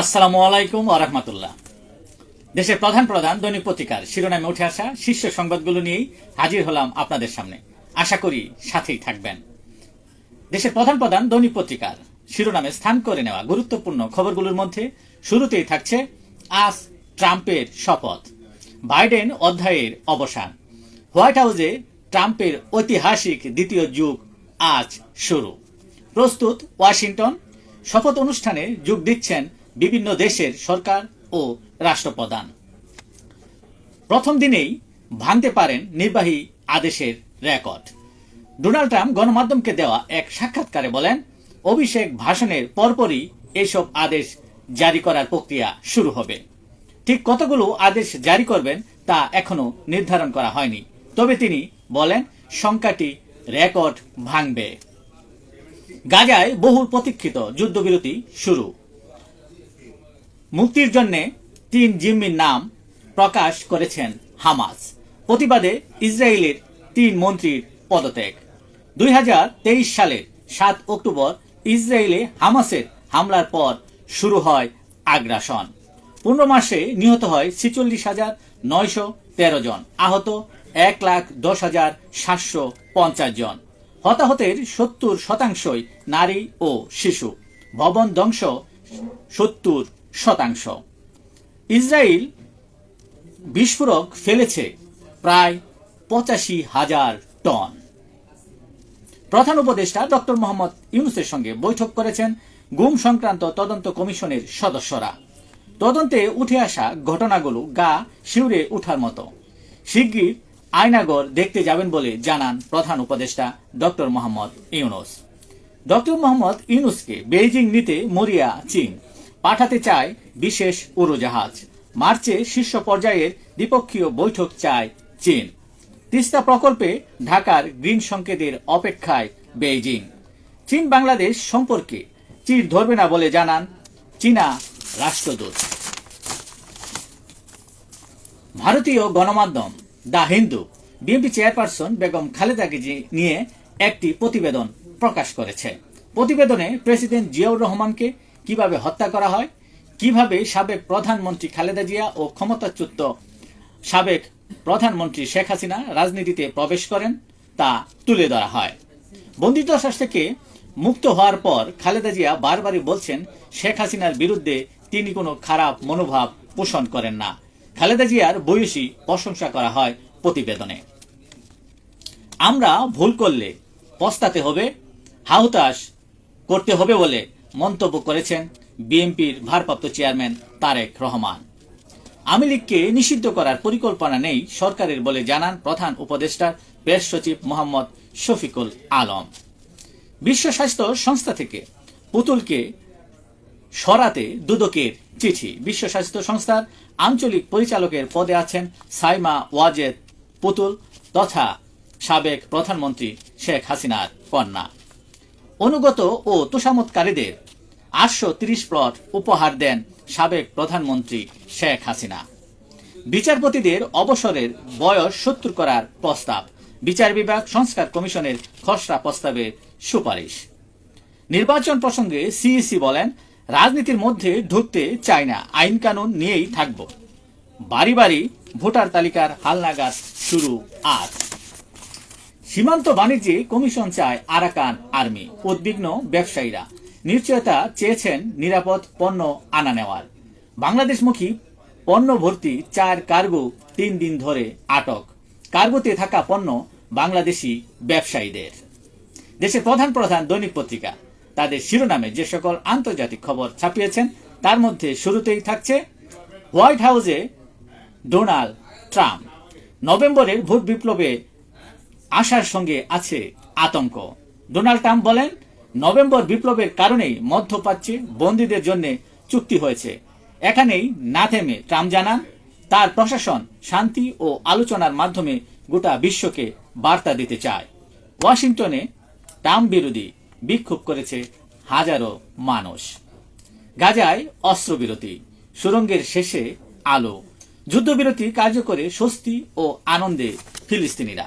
আসসালামু আলাইকুম আরহামতুল্লাহ দেশের প্রধান প্রধান দৈনিক পত্রিকার শিরোনামে উঠে আসা শীর্ষ সংবাদগুলো নিয়েই হাজির হলাম আপনাদের সামনে। আশা করি সাথেই থাকবেন। দেশের প্রধান প্রধান দৈনিক পত্রিকার শিরোনামে স্থান করে নেওয়া গুরুত্বপূর্ণ খবরগুলোর মধ্যে শুরুতেই থাকছে আজ ট্রাম্পের শপথ, বাইডেন অধ্যায়ের অবসান, হোয়াইট হাউসে ট্রাম্পের ঐতিহাসিক দ্বিতীয় যুগ আজ শুরু। প্রস্তুত ওয়াশিংটন, শপথ অনুষ্ঠানে যোগ দিচ্ছেন বিভিন্ন দেশের সরকার ও রাষ্ট্রপ্রধান। প্রথম দিনেই ভাঙতে পারেন নির্বাহী আদেশের রেকর্ড। ডোনাল্ড ট্রাম্প গণমাধ্যমকে দেওয়া এক সাক্ষাৎকারে বলেন, অভিষেক ভাষণের পরপরই এসব আদেশ জারি করার প্রক্রিয়া শুরু হবে। ঠিক কতগুলো আদেশ জারি করবেন তা এখনও নির্ধারণ করা হয়নি। তবে তিনি বলেন, সংখ্যাটি রেকর্ড ভাঙবে। গাজায় বহুল প্রতীক্ষিত যুদ্ধবিরতি শুরু। মুক্তির জন্য তিন জিম্মির নাম প্রকাশ করেছেন হামাস। প্রতিবাদে ইসরায়েলের তিন মন্ত্রীর পদত্যাগ। দুই হাজার তেইশ সালের সাত অক্টোবর ইসরায়েলে হামাসের হামলার পর শুরু হয় আগ্রাসন। পনেরো মাসে নিহত হয় ছিচল্লিশ হাজার নয়শো তেরো জন, আহত এক লাখ দশ হাজার সাতশো পঞ্চাশ জন। হতাহতের সত্তর শতাংশই নারী ও শিশু। ভবন ধ্বংস সত্তর শতাংশ। ইসরায়েল বিস্ফোরক ফেলেছে প্রায় পঁচাশি হাজার টন। প্রধান উপদেষ্টা ডক্টর মোহাম্মদ ইউনুসের সঙ্গে বৈঠক করেছেন গুম সংক্রান্ত তদন্ত কমিশনের সদস্যরা। তদন্তে উঠে আসা ঘটনাগুলো গা শিউরে ওঠার মতো। শিগগির আয়নাগর দেখতে যাবেন বলে জানান প্রধান উপদেষ্টা ডক্টর মোহাম্মদ ইউনুস। ডক্টর মোহাম্মদ ইউনুসকে বেইজিং নিতে মরিয়া চীন। পাঠাতে চায় বিশেষ উড়োজাহাজ। মার্চে শীর্ষ পর্যায়ের দ্বিপক্ষীয় বৈঠক চায় চীন। তিস্তা প্রকল্পে ঢাকার গ্রিন সংকেতের অপেক্ষায় বেইজিং। চীন বাংলাদেশ সম্পর্কে চির ধরবে না বলে জানান চীনা রাষ্ট্রদূত। ভারতীয় গণমাধ্যম the Hindu, BNP chairperson Begum খালেদাকে নিয়ে একটি প্রতিবেদন প্রকাশ করেছে। প্রতিবেদনে প্রেসিডেন্ট জিয়াউর রহমানকে কীভাবে হত্যা করা হয়, কীভাবে সাবেক প্রধানমন্ত্রী খালেদা জিয়া ও ক্ষমতাচ্যুত সাবেক প্রধানমন্ত্রী শেখ হাসিনা রাজনীতিতে প্রবেশ করেন, তা তুলে ধরা হয়। বন্দিদশা থেকে মুক্ত হওয়ার পর খালেদা জিয়া বারবারই বলছেন, শেখ হাসিনার বিরুদ্ধে তিনি কোনো খারাপ মনোভাব পোষণ করেন না। খালেদা জিয়ার বয়সী প্রশংসা করা হয় প্রতিবেদনে। আমরা ভুল করলে পস্তাতে হবে, হাহুতাশ করতে হবে বলে মন্তব্য করেছেন বিএনপির ভারপ্রাপ্ত চেয়ারম্যান তারেক রহমান। আওয়ামী লীগকে নিষিদ্ধ করার পরিকল্পনা নেই সরকারের বলে জানান প্রধান উপদেষ্টা প্রেস সচিব মোহাম্মদ শফিকুল আলম। বিশ্ব স্বাস্থ্য সংস্থা থেকে পুতুলকে সরাতে দুদকের চিঠি। বিশ্ব স্বাস্থ্য সংস্থার আঞ্চলিক পরিচালকের পদে আছেন সাইমা ওয়াজেদ পুতুল তথা সাবেক প্রধানমন্ত্রী শেখ হাসিনার কন্যা। অনুগত ও তোষামতকারীদের আটশো তিরিশ প্লট উপহার দেন সাবেক প্রধানমন্ত্রী শেখ হাসিনা। বিচারপতিদের অবসরের বয়স সত্তর করার প্রস্তাব, বিচার বিভাগ সংস্কার কমিশনের খসড়া প্রস্তাবের সুপারিশ। নির্বাচন প্রসঙ্গে সিইসি বলেন, রাজনীতির মধ্যে ঢুকতে চায় না, আইন কানুন নিয়েই থাকব। বাড়ি বাড়ি ভোটার তালিকার হালনাগাদ শুরু আজ। সীমান্ত বাণিজ্যে কমিশন চায় আরাকান আর্মি, উদ্বিগ্ন ব্যবসায়ীরা। নিশ্চয়তা চেয়েছেন নিরাপদ পণ্য আনা নেওয়ার। বাংলাদেশমুখী পণ্য ভর্তি চার কার্গো তিন দিন ধরে আটক। কার্গোতে থাকা পণ্য বাংলাদেশি ব্যবসায়ীদের। দেশের প্রধান প্রধান দৈনিক পত্রিকা। তাদের শিরোনামে যে সকল আন্তর্জাতিক খবর ছাপিয়েছেন, তার মধ্যে শুরুতেই থাকছে হোয়াইট হাউসে ডোনাল্ড ট্রাম্প। নভেম্বরের ভোট বিপ্লবে আশার সঙ্গে আছে আতঙ্ক। ডোনাল্ড ট্রাম্প বলেন, নভেম্বর বিপ্লবের কারণেই মধ্যপ্রাচ্যে বন্দীদের জন্য চুক্তি হয়েছে। এখানেই না থেমে ট্রাম্প জানান, তার প্রশাসন শান্তি ও আলোচনার মাধ্যমে গোটা বিশ্বকে বার্তা দিতে চায়। ওয়াশিংটনে ট্রাম্প বিরোধী বিক্ষোভ করেছে হাজারো মানুষ। গাজায় অস্ত্রবিরতি, সুরঙ্গের শেষে আলো। যুদ্ধবিরতি কার্যকরে স্বস্তি ও আনন্দে ফিলিস্তিনিরা।